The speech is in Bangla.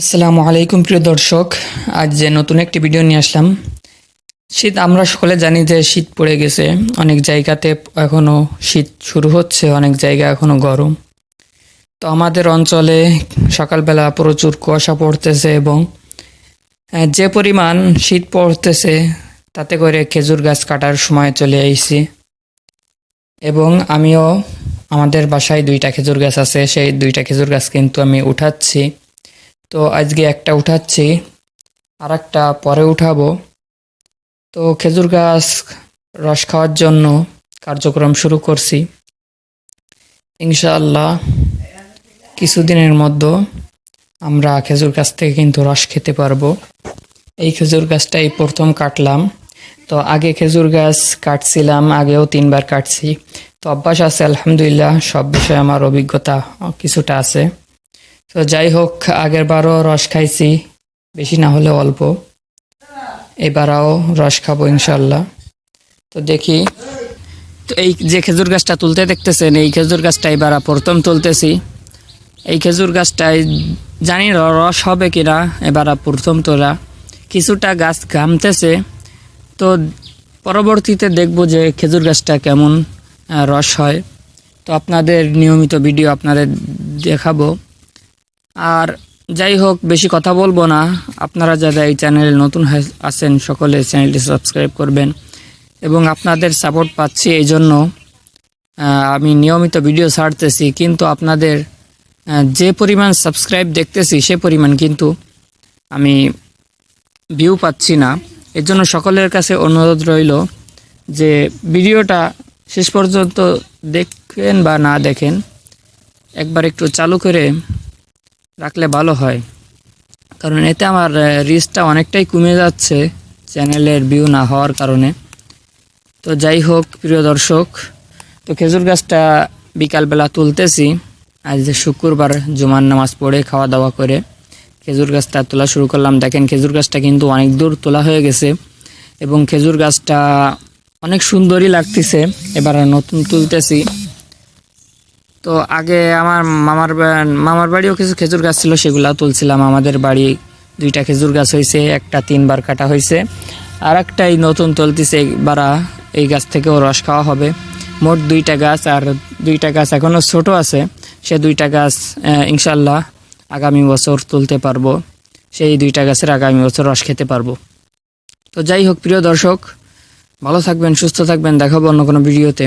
আসসালামু আলাইকুম, প্রিয় দর্শক। আজ যে নতুন একটি ভিডিও নিয়ে আসলাম। শীত, আমরা সকলে জানি যে শীত পড়ে গেছে। অনেক জায়গাতে এখনও শীত শুরু হচ্ছে, অনেক জায়গা এখনও গরম। তো আমাদের অঞ্চলে সকালবেলা প্রচুর কুয়াশা পড়তেছে এবং যে পরিমাণ শীত পড়তেছে, তাতে করে খেজুর গাছ কাটার সময় চলে আইছি এবং আমিও, আমাদের বাসায় দুইটা খেজুর গাছ আছে, সেই দুইটা খেজুর গাছ কিন্তু আমি উঠাচ্ছি। তো আজকে একটা উঠাচ্ছি আর একটা পরে উঠাবো। তো খেজুর গাছ রস খাওয়ার জন্য কার্যক্রম শুরু করছি। ইনশাআল্লাহ কিছুদিনের মধ্যে আমরা খেজুর গাছ থেকে কিন্তু রস খেতে পারব। এই খেজুর গাছটাই প্রথম কাটলাম। তো আগে খেজুর গাছ কাটছিলাম, আগেও তিনবার কাটছি। তো অভ্যাস আছে, আলহামদুলিল্লাহ, সব বিষয়ে আমার অভিজ্ঞতা কিছুটা আছে। তো যাই হোক, আগের বারও রস খাইছি, বেশি না হলে অল্প। এবারও রস খাব ইনশাল্লাহ তো দেখি, তো এই যে খেজুর গাছটা তুলতে দেখতেছেন, এই খেজুর গাছটা এবার প্রথম তুলতেছি। এই খেজুর গাছটায় জানি রস হবে কিনা, এবার প্রথম তোলা। কিছুটা গাছ ঘামতেছে, তো পরবর্তীতে দেখব যে খেজুর গাছটা কেমন রস হয়। তো আপনাদের নিয়মিত ভিডিও আপনাদের দেখাবো। আর যাই হোক, বেশি কথা বলব না। আপনারা যারা এই চ্যানেলে নতুন আছেন, সকলে চ্যানেলটি সাবস্ক্রাইব করবেন এবং আপনাদের সাপোর্ট পাচ্ছি এই জন্য আমি নিয়মিত ভিডিও ছাড়তেছি। কিন্তু আপনাদের যে পরিমাণ সাবস্ক্রাইব দেখতেছি, সে পরিমাণ কিন্তু আমি ভিউ পাচ্ছি না। এর জন্য সকলের কাছে অনুরোধ রইল যে ভিডিওটা শেষ পর্যন্ত দেখেন বা না দেখেন, একবার একটু চালু করে রাখলে ভালো হয়। কারণ এতে আমার রিচটা অনেকটাই কমে যাচ্ছে চ্যানেলের ভিউ না হওয়ার কারণে। তো যাই হোক, প্রিয় দর্শক, তো খেজুর গাছটা বিকালবেলা তুলতেছি। আজ যে শুক্রবার জুমার নামাজ পড়ে খাওয়া দাওয়া করে খেজুর গাছটা তোলা শুরু করলাম। দেখেন, খেজুর গাছটা কিন্তু অনেক দূর তোলা হয়ে গেছে এবং খেজুর গাছটা অনেক সুন্দরই লাগতেছে। এবার নতুন তুলতেছি। তো আগে আমার মামার মামার বাড়িও কিছু খেজুর গাছ ছিল, সেগুলা তুলছিলাম। আমাদের বাড়ি দুইটা খেজুর গাছ হয়েছে একটা তিনবার কাটা হয়েছে আর একটাই নতুন তুলতেছে বারা এই গাছ থেকেও রস খাওয়া হবে। মোট দুইটা গাছ, আর দুইটা গাছ এখনও ছোট আছে। সে দুইটা গাছ ইনশাল্লাহ আগামী বছর তুলতে পারব। সেই দুইটা গাছের আগামী বছর রস খেতে পারব। তো যাই হোক, প্রিয় দর্শক, ভালো থাকবেন, সুস্থ থাকবেন। দেখাবো অন্য কোনো ভিডিওতে।